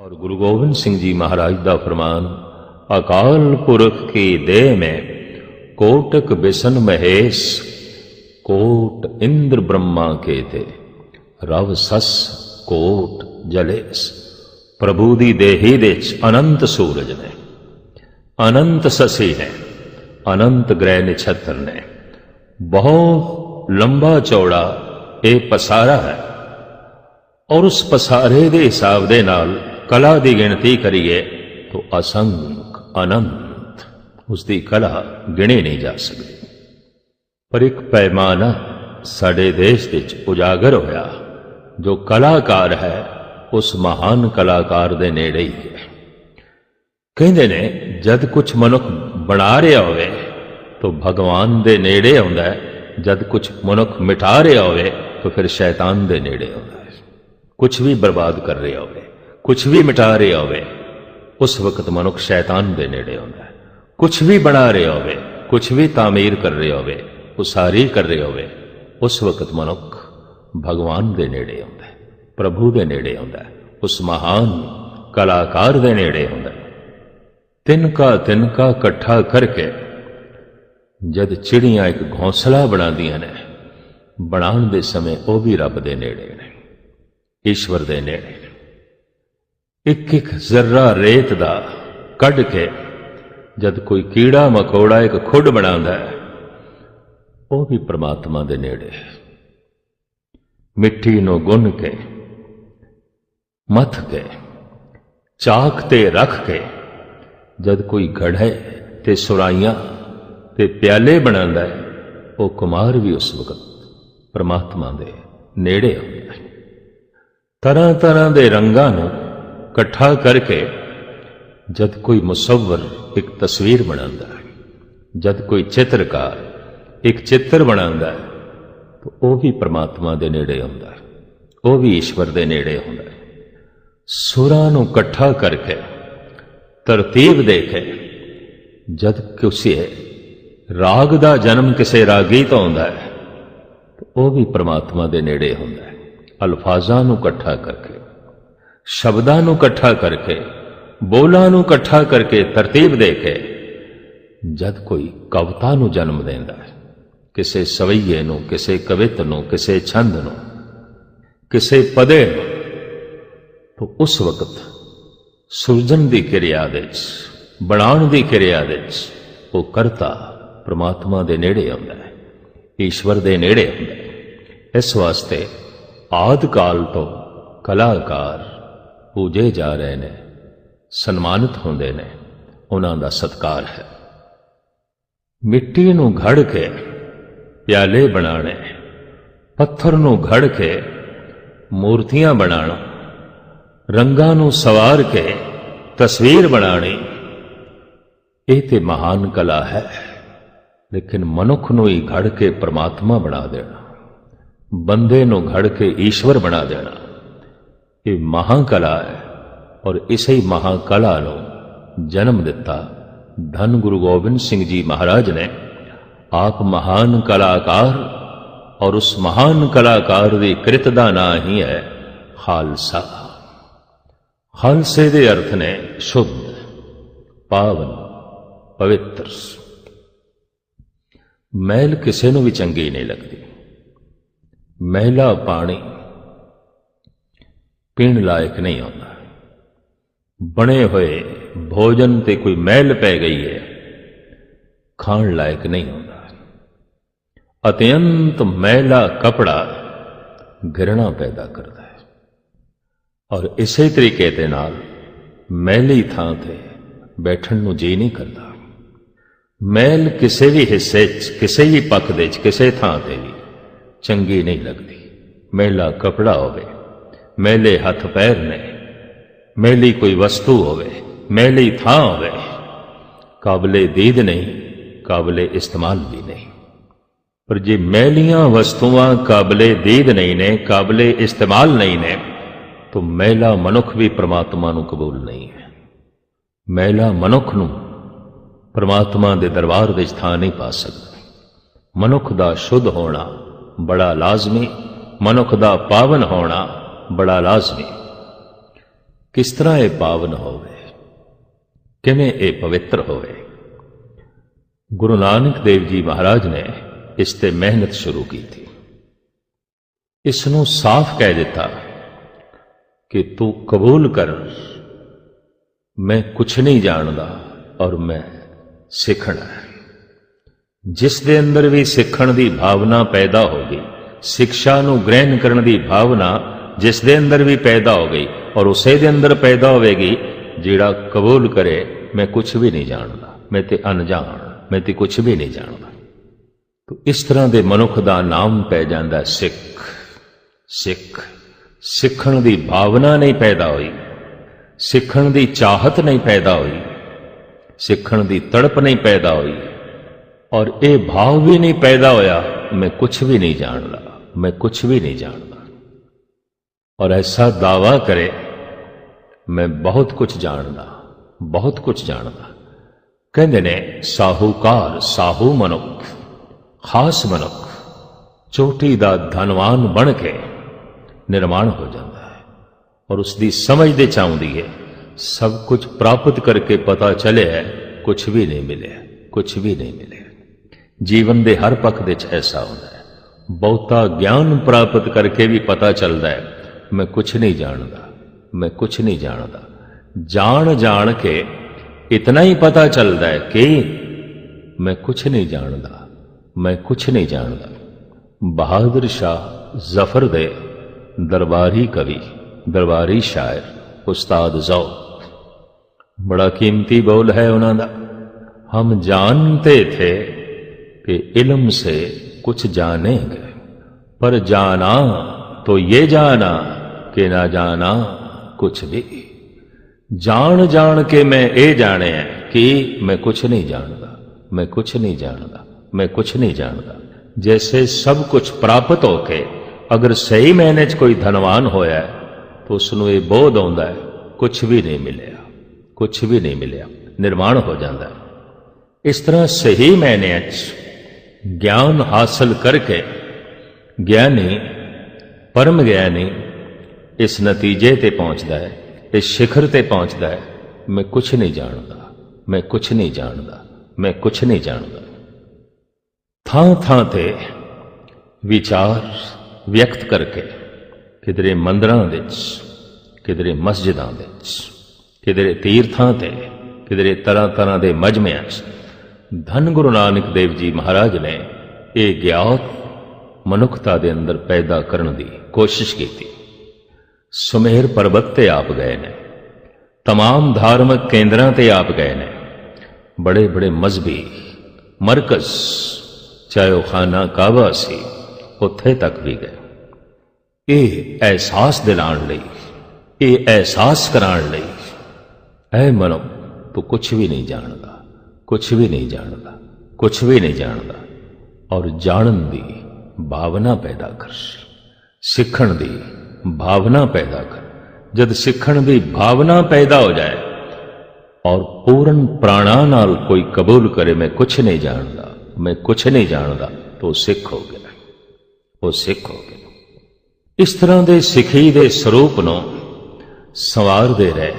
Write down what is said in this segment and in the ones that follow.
ਔਰ ਗੁਰੂ ਗੋਬਿੰਦ ਸਿੰਘ ਜੀ ਮਹਾਰਾਜ ਦਾ ਫਰਮਾਨ, ਅਕਾਲ ਪੁਰਖ ਕੀ ਦੇਹ ਮੈਂ, ਕੋਟਕ ਬਿਸਨ ਮਹੇਸ਼, ਕੋਟ ਇੰਦਰ ਬ੍ਰਹਮਾ ਕੇ ਤੇ, ਰਵ ਸਸ ਕੋਟ ਜਲੇਸ, ਪ੍ਰਭੂ ਦੀ ਦੇਹੀ ਦੇ ਚ ਅਨੰਤ ਸੂਰਜ ਨੇ, ਅਨੰਤ ਸਸੀ ਹੈ ਅਨੰਤ ਗ੍ਰਹਿ ਨਛੱਤਰ ਨੇ, ਬਹੁਤ ਲੰਬਾ ਚੌੜਾ ਇਹ ਪਸਾਰਾ ਹੈ, ਔਰ ਉਸ ਪਸਾਰੇ ਦੇ ਹਿਸਾਬ ਦੇ ਨਾਲ ਕਲਾ ਦੀ ਗਿਣਤੀ ਕਰੀਏ ਤਾਂ ਅਸੰਖ ਅਨੰਤ ਉਸ ਦੀ ਕਲਾ ਗਿਣੇ ਨਹੀਂ ਜਾ ਸਕਦੀ ਪਰ ਇੱਕ ਪੈਮਾਨਾ ਸਾਡੇ ਦੇਸ਼ ਵਿੱਚ ਉਜਾਗਰ ਹੋਇਆ ਜੋ ਕਲਾਕਾਰ ਹੈ ਉਸ ਮਹਾਨ ਕਲਾਕਾਰ ਦੇ ਨੇੜੇ ਹੀ ਹੈ ਕਹਿੰਦੇ ਨੇ ਜਦ ਕੁਝ ਮਨੁੱਖ ਬਣਾ ਰਿਹਾ ਹੋਵੇ ਤਾਂ ਭਗਵਾਨ ਦੇ ਨੇੜੇ ਆਉਂਦਾ ਹੈ ਜਦ ਕੁਝ ਮਨੁੱਖ ਮਿਟਾ ਰਿਹਾ ਹੋਵੇ ਤਾਂ ਫਿਰ ਸ਼ੈਤਾਨ ਦੇ ਨੇੜੇ ਆਉਂਦਾ ਹੈ ਕੁਝ ਵੀ ਬਰਬਾਦ ਕਰ ਰਿਹਾ ਹੋਵੇ ਕੁਝ ਵੀ ਮਿਟਾ ਰਿਹਾ ਹੋਵੇ, ਉਸ ਵਕਤ ਮਨੁੱਖ ਸ਼ੈਤਾਨ ਦੇ ਨੇੜੇ ਆਉਂਦਾ ਹੈ। ਕੁਝ ਵੀ ਬਣਾ ਰਿਹਾ ਹੋਵੇ ਕੁਝ ਵੀ ਤਾਮੀਰ ਕਰ ਰਿਹਾ ਹੋਵੇ, ਉਸਾਰੀ ਕਰ ਰਿਹਾ ਹੋਵੇ, ਉਸ ਵਕਤ ਮਨੁੱਖ ਭਗਵਾਨ ਦੇ ਨੇੜੇ ਆਉਂਦਾ ਹੈ, ਪ੍ਰਭੂ ਦੇ ਨੇੜੇ ਆਉਂਦਾ ਹੈ, ਉਸ ਮਹਾਨ ਕਲਾਕਾਰ ਦੇ ਨੇੜੇ ਆਉਂਦਾ ਹੈ। ਤਿੰਨਕਾ ਤਿੰਨਕਾ ਇਕੱਠਾ ਕਰਕੇ ਜਦ ਚਿੜੀਆਂ ਇੱਕ ਘੋਂਸਲਾ ਬਣਾਉਂਦੀਆਂ ਨੇ, ਬਣਾਉਣ ਦੇ ਸਮੇਂ ਉਹ ਵੀ ਰੱਬ ਦੇ ਨੇੜੇ ਨੇ, ਈਸ਼ਵਰ ਦੇ ਨੇੜੇ ਨੇ। ਇੱਕ ਇੱਕ ਜ਼ਰਰਾ ਰੇਤ ਦਾ ਕੱਢ ਕੇ ਜਦ ਕੋਈ ਕੀੜਾ ਮਕੌੜਾ ਇੱਕ ਖੁੱਡ ਬਣਾਉਂਦਾ ਹੈ, ਉਹ ਵੀ ਪ੍ਰਮਾਤਮਾ ਦੇ ਨੇੜੇ। ਹੈ ਮਿੱਟੀ ਨੂੰ ਗੁੰਨ ਕੇ, ਮੱਥ ਕੇ, ਚਾਕ ਤੇ ਰੱਖ ਕੇ ਜਦ ਕੋਈ ਘੜੇ ਤੇ ਸੁਰਾਈਆਂ ਤੇ ਪਿਆਲੇ ਬਣਾਉਂਦਾ ਹੈ, ਉਹ ਕੁਮਾਰ ਵੀ ਉਸ ਵਕਤ ਪ੍ਰਮਾਤਮਾ ਦੇ ਨੇੜੇ ਆਉਂਦਾ ਹੈ। ਤਰ੍ਹਾਂ ਤਰ੍ਹਾਂ ਦੇ ਰੰਗਾਂ ਨੂੰ ਇਕੱਠਾ ਕਰਕੇ ਜਦ ਕੋਈ ਮੁਸਵਰ ਇੱਕ ਤਸਵੀਰ ਬਣਾਉਂਦਾ ਹੈ, ਜਦ ਕੋਈ ਚਿੱਤਰਕਾਰ ਇੱਕ ਚਿੱਤਰ ਬਣਾਉਂਦਾ ਹੈ, ਤਾਂ ਉਹ ਵੀ ਪ੍ਰਮਾਤਮਾ ਦੇ ਨੇੜੇ ਹੁੰਦਾ ਹੈ, ਉਹ ਵੀ ਈਸ਼ਵਰ ਦੇ ਨੇੜੇ ਹੁੰਦਾ ਹੈ। ਸੁਰਾਂ ਨੂੰ ਇਕੱਠਾ ਕਰਕੇ, ਤਰਤੀਬ ਦੇ ਕੇ, ਜਦ ਕਿਸੇ ਰਾਗ ਦਾ ਜਨਮ ਕਿਸੇ ਰਾਗੀ ਤੋਂ ਹੁੰਦਾ ਹੈ, ਤਾਂ ਉਹ ਵੀ ਪ੍ਰਮਾਤਮਾ ਦੇ ਨੇੜੇ ਹੁੰਦਾ ਹੈ। ਅਲਫਾਜ਼ਾਂ ਨੂੰ ਇਕੱਠਾ ਕਰਕੇ ਸ਼ਬਦਾਂ ਨੂੰ ਇਕੱਠਾ ਕਰਕੇ, ਬੋਲਾਂ ਨੂੰ ਇਕੱਠਾ ਕਰਕੇ ਤਰਤੀਬ ਦੇ ਕੇ ਜਦ ਕੋਈ ਕਵਿਤਾ ਨੂੰ ਜਨਮ ਦਿੰਦਾ ਹੈ, ਕਿਸੇ ਸਵਈਏ ਨੂੰ, ਕਿਸੇ ਕਵਿਤ ਨੂੰ, ਕਿਸੇ ਛੰਦ ਨੂੰ, ਕਿਸੇ ਪਦੇ ਨੂੰ, ਤਾਂ ਉਸ ਵਕਤ ਸੁਰਜਨ ਦੀ ਕਿਰਿਆ ਦੇ ਵਿੱਚ, ਬਣਾਉਣ ਦੀ ਕਿਰਿਆ ਦੇ ਵਿੱਚ ਉਹ ਕਰਤਾ ਪ੍ਰਮਾਤਮਾ ਦੇ ਨੇੜੇ ਆਉਂਦਾ ਹੈ, ਈਸ਼ਵਰ ਦੇ ਨੇੜੇ ਆਉਂਦਾ ਹੈ। ਇਸ ਵਾਸਤੇ ਆਦਿ ਕਾਲ ਤੋਂ ਕਲਾਕਾਰ ਪੂਜੇ ਜਾ ਰਹੇ ਨੇ, ਸਨਮਾਨਿਤ ਹੁੰਦੇ ਨੇ, ਉਹਨਾਂ ਦਾ ਸਤਕਾਰ ਹੈ। ਮਿੱਟੀ ਨੂੰ ਘੜ ਕੇ ਪਿਆਲੇ ਬਣਾਣੇ ਪੱਥਰ ਨੂੰ ਘੜ ਕੇ ਮੂਰਤੀਆਂ ਬਣਾਉਣਾ, ਰੰਗਾਂ ਨੂੰ ਸਵਾਰ ਕੇ ਤਸਵੀਰ ਬਣਾਣੀ ਇਹ ਤੇ ਮਹਾਨ ਕਲਾ ਹੈ। ਲੇਕਿਨ ਮਨੁੱਖ ਨੂੰ ਹੀ ਘੜ ਕੇ ਪ੍ਰਮਾਤਮਾ ਬਣਾ ਦੇਣਾ, ਬੰਦੇ ਨੂੰ ਘੜ ਕੇ ਈਸ਼ਵਰ ਬਣਾ ਦੇਣਾ ਇਹ ਮਹਾਨ ਕਲਾ ਹੈ ਔਰ ਇਸੇ ਹੀ ਮਹਾਨ ਕਲਾ ਨੂੰ ਜਨਮ ਦਿੱਤਾ ਧੰਨ ਗੁਰੂ ਗੋਬਿੰਦ ਸਿੰਘ ਜੀ ਮਹਾਰਾਜ ਨੇ। ਆਪ ਮਹਾਨ ਕਲਾਕਾਰ ਔਰ ਉਸ ਮਹਾਨ ਕਲਾਕਾਰ ਦੀ ਕ੍ਰਿਤ ਦਾ ਨਾਂ ਹੀ ਹੈ ਖਾਲਸਾ। ਖਾਲਸੇ ਦੇ ਅਰਥ ਨੇ ਸ਼ੁੱਧ, ਪਾਵਨ, ਪਵਿੱਤਰ। ਮੈਲ ਕਿਸੇ ਨੂੰ ਵੀ ਚੰਗੀ ਨਹੀਂ ਲੱਗਦੀ। ਮਹਿਲਾ ਪਾਣੀ ਪੀਣ ਲਾਇਕ ਨਹੀਂ ਆਉਂਦਾ। ਬਣੇ ਹੋਏ ਭੋਜਨ ਤੇ ਕੋਈ ਮਹਿਲ ਪੈ ਗਈ ਹੈ, ਖਾਣ ਲਾਇਕ ਨਹੀਂ ਹੁੰਦਾ ਅਤਿਅੰਤ ਮੈਲਾ ਕਪੜਾ ਗਿਰਣਾ ਪੈਦਾ ਕਰਦਾ ਹੈ। ਔਰ ਇਸੇ ਤਰੀਕੇ ਦੇ ਨਾਲ ਮੈਲੀ ਥਾਂ ਤੇ ਬੈਠਣ ਨੂੰ ਜੀ ਨਹੀਂ ਕਰਦਾ। ਮੈਲ ਕਿਸੇ ਵੀ ਹਿੱਸੇ 'ਚ, ਕਿਸੇ ਵੀ ਪੱਖ ਦੇ 'ਚ, ਕਿਸੇ ਥਾਂ ਤੇ ਵੀ ਚੰਗੀ ਨਹੀਂ ਲੱਗਦੀ। ਮੈਲਾ ਕਪੜਾ ਹੋਵੇ। ਮੈਲੇ ਹੱਥ ਪੈਰ ਨੇ। ਮੈਲੀ ਕੋਈ ਵਸਤੂ ਹੋਵੇ, ਮੈਲੀ ਥਾਂ ਹੋਵੇ। ਕਾਬਲੇ ਦੀਦ ਨਹੀਂ, ਕਾਬਲੇ ਇਸਤੇਮਾਲ ਵੀ ਨਹੀਂ। ਪਰ ਜੇ ਮੈਲੀਆਂ ਵਸਤੂਆਂ ਕਾਬਲੇ ਦੀਦ ਨਹੀਂ ਨੇ, ਕਾਬਲੇ ਇਸਤੇਮਾਲ ਨਹੀਂ ਨੇ, ਤਾਂ ਮੈਲਾ ਮਨੁੱਖ ਵੀ ਪ੍ਰਮਾਤਮਾ ਨੂੰ ਕਬੂਲ ਨਹੀਂ ਹੈ। ਮੈਲਾ ਮਨੁੱਖ ਨੂੰ ਪ੍ਰਮਾਤਮਾ ਦੇ ਦਰਬਾਰ ਵਿੱਚ ਥਾਂ ਨਹੀਂ ਪਾ ਸਕਦਾ। ਮਨੁੱਖ ਦਾ ਸ਼ੁੱਧ ਹੋਣਾ ਬੜਾ ਲਾਜ਼ਮੀ, ਮਨੁੱਖ ਦਾ ਪਾਵਨ ਹੋਣਾ ਬੜਾ ਲਾਜ਼ਮੀ। ਕਿਸ ਤਰ੍ਹਾਂ ਇਹ ਪਾਵਨ ਹੋਵੇ? ਕਿਵੇਂ ਇਹ ਪਵਿੱਤਰ ਹੋਵੇ? ਗੁਰੂ ਨਾਨਕ ਦੇਵ ਜੀ ਮਹਾਰਾਜ ਨੇ ਇਸ ਤੇ ਮਿਹਨਤ ਸ਼ੁਰੂ ਕੀਤੀ। ਇਸ ਨੂੰ ਸਾਫ਼ ਕਹਿ ਦਿੱਤਾ ਕਿ ਤੂੰ ਕਬੂਲ ਕਰ। ਮੈਂ ਕੁਛ ਨਹੀਂ ਜਾਣਦਾ ਔਰ ਮੈਂ ਸਿੱਖਣਾ। ਹੈ ਜਿਸ ਦੇ ਅੰਦਰ ਵੀ ਸਿੱਖਣ ਦੀ ਭਾਵਨਾ ਪੈਦਾ ਹੋ ਗਈ, ਸਿੱਖਿਆ ਨੂੰ ਗ੍ਰਹਿਣ ਕਰਨ ਦੀ ਭਾਵਨਾ ਜਿਸ ਦੇ ਅੰਦਰ ਵੀ ਪੈਦਾ ਹੋ ਗਈ ਔਰ ਉਸੇ ਦੇ ਅੰਦਰ ਪੈਦਾ ਹੋਵੇਗੀ, ਜਿਹੜਾ ਕਬੂਲ ਕਰੇ, ਮੈਂ ਕੁਝ ਵੀ ਨਹੀਂ ਜਾਣਦਾ, ਮੈਂ ਤੇ ਅਣਜਾਣ, ਮੈਂ ਤੇ ਕੁਝ ਵੀ ਨਹੀਂ ਜਾਣਦਾ। ਤੋ ਇਸ ਤਰ੍ਹਾਂ ਦੇ ਮਨੁੱਖ ਦਾ ਨਾਮ ਪੈ ਜਾਂਦਾ ਸਿੱਖ। ਸਿੱਖ, ਸਿੱਖਣ ਦੀ ਭਾਵਨਾ ਨਹੀਂ ਪੈਦਾ ਹੋਈ, ਸਿੱਖਣ ਦੀ ਚਾਹਤ ਨਹੀਂ ਪੈਦਾ ਹੋਈ, ਸਿੱਖਣ ਦੀ ਤੜਪ ਨਹੀਂ ਪੈਦਾ ਹੋਈ, ਔਰ ਇਹ ਭਾਵ ਵੀ ਨਹੀਂ ਪੈਦਾ ਹੋਇਆ, ਮੈਂ ਕੁਝ ਵੀ ਨਹੀਂ ਜਾਣਦਾ, ਮੈਂ ਕੁਝ ਵੀ ਨਹੀਂ ਜਾਣਦਾ। ਔਰ ਐਸਾ ਦਾਵਾ ਕਰੇ, ਮੈਂ ਬਹੁਤ ਕੁਝ ਜਾਣਦਾ, ਬਹੁਤ ਕੁਝ ਜਾਣਦਾ। ਕਹਿੰਦੇ ਨੇ, ਸਾਹੂਕਾਰ, ਸਾਹੂ ਮਨੁੱਖ, ਖਾਸ ਮਨੁੱਖ, ਚੋਟੀ ਦਾ ਧਨਵਾਨ ਬਣ ਕੇ ਨਿਰਮਾਣ ਹੋ ਜਾਂਦਾ ਹੈ ਔਰ ਉਸ ਦੀ ਸਮਝ ਦੇ ਚਾਹੁੰਦੀ ਹੈ, ਸਭ ਕੁਝ ਪ੍ਰਾਪਤ ਕਰਕੇ ਪਤਾ ਚੱਲਿਆ ਕੁਝ ਵੀ ਨਹੀਂ ਮਿਲਿਆ ਕੁਝ ਵੀ ਨਹੀਂ ਮਿਲਿਆ। ਜੀਵਨ ਦੇ ਹਰ ਪੱਖ ਵਿੱਚ ਐਸਾ ਹੁੰਦਾ ਹੈ। ਬਹੁਤਾ ਗਿਆਨ ਪ੍ਰਾਪਤ ਕਰਕੇ ਵੀ ਪਤਾ ਚੱਲਦਾ ਹੈ ਮੈਂ ਕੁਝ ਨਹੀਂ ਜਾਣਦਾ ਮੈਂ ਕੁਝ ਨਹੀਂ ਜਾਣਦਾ ਜਾਣ ਜਾਣ ਕੇ ਇਤਨਾ ਹੀ ਪਤਾ ਚੱਲਦਾ ਹੈ ਕਿ ਮੈਂ ਕੁਝ ਨਹੀਂ ਜਾਣਦਾ ਮੈਂ ਕੁਝ ਨਹੀਂ ਜਾਣਦਾ ਬਹਾਦਰ ਸ਼ਾਹ ਜ਼ਫਰ ਦੇ ਦਰਬਾਰੀ ਕਵੀ ਦਰਬਾਰੀ ਸ਼ਾਇਰ ਉਸਤਾਦ ਜ਼ੌ ਬੜਾ ਕੀਮਤੀ ਬੋਲ ਹੈ ਉਹਨਾਂ ਦਾ हम जानते थे कि इल्म से कुछ जानेंगे पर जाना तो ये जाना कि ना जाना कुछ भी ਜਾਣ ਜਾਣ ਕੇ ਮੈਂ ਇਹ ਜਾਣਿਆ ਕਿ ਮੈਂ ਕੁਝ ਨਹੀਂ ਜਾਣਦਾ ਮੈਂ ਕੁਝ ਨਹੀਂ ਜਾਣਦਾ ਮੈਂ ਕੁਝ ਨਹੀਂ ਜਾਣਦਾ ਜੈਸੇ ਸਭ ਕੁਝ ਪ੍ਰਾਪਤ ਹੋ ਕੇ ਅਗਰ ਸਹੀ ਮੈਨੇ ਚ ਕੋਈ ਧਨਵਾਨ ਹੋਇਆ ਤਾਂ ਉਸ ਨੂੰ ਇਹ ਬੋਧ ਆਉਂਦਾ ਹੈ ਕੁਝ ਵੀ ਨਹੀਂ ਮਿਲਿਆ ਕੁਝ ਵੀ ਨਹੀਂ ਮਿਲਿਆ ਨਿਰਮਾਣ ਹੋ ਜਾਂਦਾ ਹੈ ਇਸ ਤਰ੍ਹਾਂ ਸਹੀ ਮੈਨੇ ਚ ਗਿਆਨ ਹਾਸਲ ਕਰਕੇ ਗਿਆਨੀ ਪਰਮ ਗਿਆਨੀ ਇਸ ਨਤੀਜੇ ਤੇ ਪਹੁੰਚਦਾ ਹੈ, ਇਸ ਸਿਖਰ ਤੇ ਪਹੁੰਚਦਾ ਹੈ, ਮੈਂ ਕੁਝ ਨਹੀਂ ਜਾਣਦਾ, ਮੈਂ ਕੁਝ ਨਹੀਂ ਜਾਣਦਾ, ਮੈਂ ਕੁਝ ਨਹੀਂ ਜਾਣਦਾ। ਥਾਂ ਥਾਂ ਤੇ ਵਿਚਾਰ ਵਿਅਕਤ ਕਰਕੇ, ਕਿਧਰੇ ਮੰਦਰਾਂ ਵਿੱਚ, ਕਿਧਰੇ ਮਸਜਿਦਾਂ ਵਿੱਚ, ਕਿਧਰੇ ਤੀਰਥਾਂ ਤੇ, ਕਿਧਰੇ ਤਰ੍ਹਾਂ ਤਰ੍ਹਾਂ ਦੇ ਮਜਮਿਆਂ 'ਚ ਧੰਨ ਗੁਰੂ ਨਾਨਕ ਦੇਵ ਜੀ ਮਹਾਰਾਜ ਨੇ ਇਹ ਗਿਆਤ ਮਨੁੱਖਤਾ ਦੇ ਅੰਦਰ ਪੈਦਾ ਕਰਨ ਦੀ ਕੋਸ਼ਿਸ਼ ਕੀਤੀ। ਸੁਮੇਰ ਪਰਬਤ ਤੇ ਆਪ ਗਏ ਨੇ तमाम ਧਾਰਮਿਕ ਕੇਂਦਰਾਂ ਤੇ ਆਪ ਗਏ ਨੇ ਬੜੇ ਬੜੇ ਮਜ਼ਬੀ ਮਰਕਜ਼ ਚਾਹੇ ਉਹ ਖਾਨਾ ਕਾਬਾ ਸੀ ਉੱਥੇ ਤੱਕ ਵੀ ਗਏ ਇਹ ਅਹਿਸਾਸ ਦਿਲਾਉਣ ਲਈ ਇਹ ਅਹਿਸਾਸ ਕਰਾਉਣ ਲਈ ਐ ਮਨੋ ਤੂੰ ਕੁਝ ਵੀ ਨਹੀਂ ਜਾਣਦਾ ਕੁਝ ਵੀ ਨਹੀਂ ਜਾਣਦਾ ਕੁਝ ਵੀ ਨਹੀਂ ਜਾਣਦਾ ਔਰ ਜਾਣਨ ਦੀ ਭਾਵਨਾ ਪੈਦਾ ਕਰ ਸਿੱਖਣ ਦੀ ਭਾਵਨਾ ਪੈਦਾ ਕਰ। ਜਦ ਸਿੱਖਣ ਦੀ ਭਾਵਨਾ ਪੈਦਾ ਹੋ ਜਾਏ ਔਰ ਪੂਰਨ ਪ੍ਰਾਣਾ ਨਾਲ ਕੋਈ ਕਬੂਲ ਕਰੇ, ਮੈਂ ਕੁਛ ਨਹੀਂ ਜਾਣਦਾ, ਮੈਂ ਕੁਛ ਨਹੀਂ ਜਾਣਦਾ ਤਾਂ ਉਹ ਸਿੱਖ ਹੋ ਗਿਆ। ਉਹ ਸਿੱਖ ਹੋ ਗਿਆ। ਇਸ ਤਰ੍ਹਾਂ ਦੇ ਸਿੱਖੀ ਦੇ ਸਰੂਪ ਨੂੰ ਸੰਵਾਰਦੇ ਰਹੇ,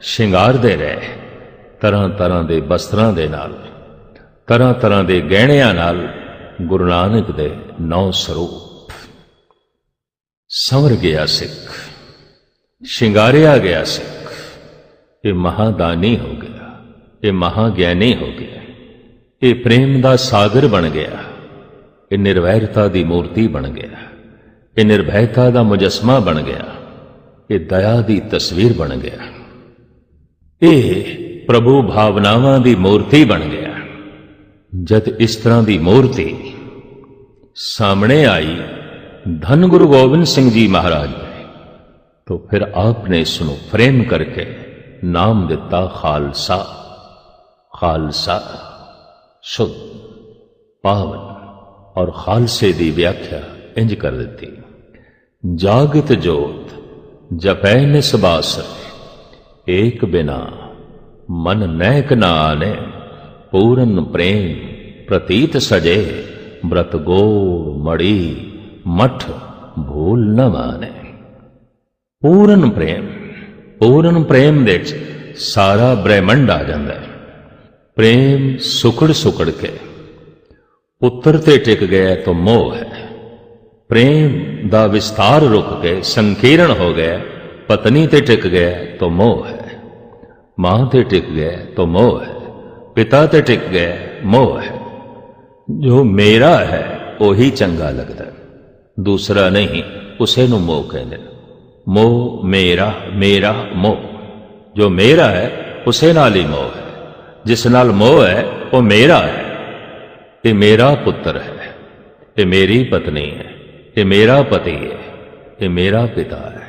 ਸ਼ਿੰਗਾਰਦੇ ਰਹੇ ਤਰ੍ਹਾਂ ਤਰ੍ਹਾਂ ਦੇ ਬਸਤਰਾਂ ਦੇ ਨਾਲ ਤਰ੍ਹਾਂ ਤਰ੍ਹਾਂ ਦੇ ਗਹਿਣਿਆਂ ਨਾਲ ਗੁਰੂ ਨਾਨਕ ਦੇ ਨੌ ਸਰੂਪ। ਸੰਵਰ ਗਿਆ ਸਿੱਖ, ਸ਼ਿੰਗਾਰਿਆ ਗਿਆ ਸਿੱਖ। ਇਹ ਮਹਾਦਾਨੀ ਹੋ ਗਿਆ, ਇਹ ਮਹਾਗਿਆਨੀ ਹੋ ਗਿਆ, ਇਹ ਪ੍ਰੇਮ ਦਾ ਸਾਗਰ ਬਣ ਗਿਆ, ਇਹ ਨਿਰਵੈਰਤਾ ਦੀ ਮੂਰਤੀ ਬਣ ਗਿਆ, ਇਹ ਨਿਰਭੈਤਾ ਦਾ ਮੁਜਸਮਾ ਬਣ ਗਿਆ, ਇਹ ਦਇਆ ਦੀ ਤਸਵੀਰ ਬਣ ਗਿਆ। ਇਹ ਪ੍ਰਭੂ ਭਾਵਨਾਵਾਂ ਦੀ ਮੂਰਤੀ ਬਣ ਗਿਆ। ਜਦ ਇਸ ਤਰ੍ਹਾਂ ਦੀ ਮੂਰਤੀ ਸਾਹਮਣੇ ਆਈ ਧੰਨ ਗੁਰੂ ਗੋਬਿੰਦ ਸਿੰਘ ਜੀ ਮਹਾਰਾਜ ਨੇ तो फिर आपने इसको फ्रेम करके नाम दिता खालसा खालसा शुद्ध पावन और खालसे दी व्याख्या इंज कर देती जागत जोत जपै निसबास एक बिना मन नैक न आने पूरन प्रेम प्रतीत सजे व्रत गोड़ मड़ी मठ भूल न माने ਪੂਰਨ ਪ੍ਰੇਮ ਪੂਰਨ ਪ੍ਰੇਮ ਦੇ ਵਿੱਚ ਸਾਰਾ ਬ੍ਰਹਿਮੰਡ ਆ ਜਾਂਦਾ ਹੈ ਪ੍ਰੇਮ ਸੁਕੜ ਸੁਕੜ ਕੇ ਪੁੱਤਰ ਤੇ ਟਿਕ ਗਿਆ ਤਾਂ ਮੋਹ ਹੈ ਪ੍ਰੇਮ ਦਾ ਵਿਸਤਾਰ ਰੁਕ ਕੇ ਸੰਕੀਰਣ ਹੋ ਗਿਆ ਪਤਨੀ ਤੇ ਟਿਕ ਗਿਆ ਤਾਂ ਮੋਹ ਹੈ ਮਾਂ ਤੇ ਟਿਕ ਗਿਆ ਤਾਂ ਮੋਹ ਹੈ ਪਿਤਾ ਤੇ ਟਿਕ ਗਿਆ ਮੋਹ ਹੈ ਜੋ ਮੇਰਾ ਹੈ ਉਹੀ ਚੰਗਾ ਲੱਗਦਾ ਹੈ। ਦੂਸਰਾ ਨਹੀਂ, ਉਸੇ ਨੂੰ ਮੋਹ ਕਹਿੰਦੇ ਨੇ। ਮੋਹ ਮੇਰਾ ਮੇਰਾ ਮੋਹ। ਜੋ ਮੇਰਾ ਹੈ, ਉਸੇ ਨਾਲ ਹੀ ਮੋਹ ਹੈ। ਜਿਸ ਨਾਲ ਮੋਹ ਹੈ, ਉਹ ਮੇਰਾ ਹੈ। ਇਹ ਮੇਰਾ ਪੁੱਤਰ ਹੈ। ਇਹ ਮੇਰੀ ਪਤਨੀ ਹੈ। ਇਹ ਮੇਰਾ ਪਤੀ ਹੈ। ਇਹ ਮੇਰਾ ਪਿਤਾ ਹੈ।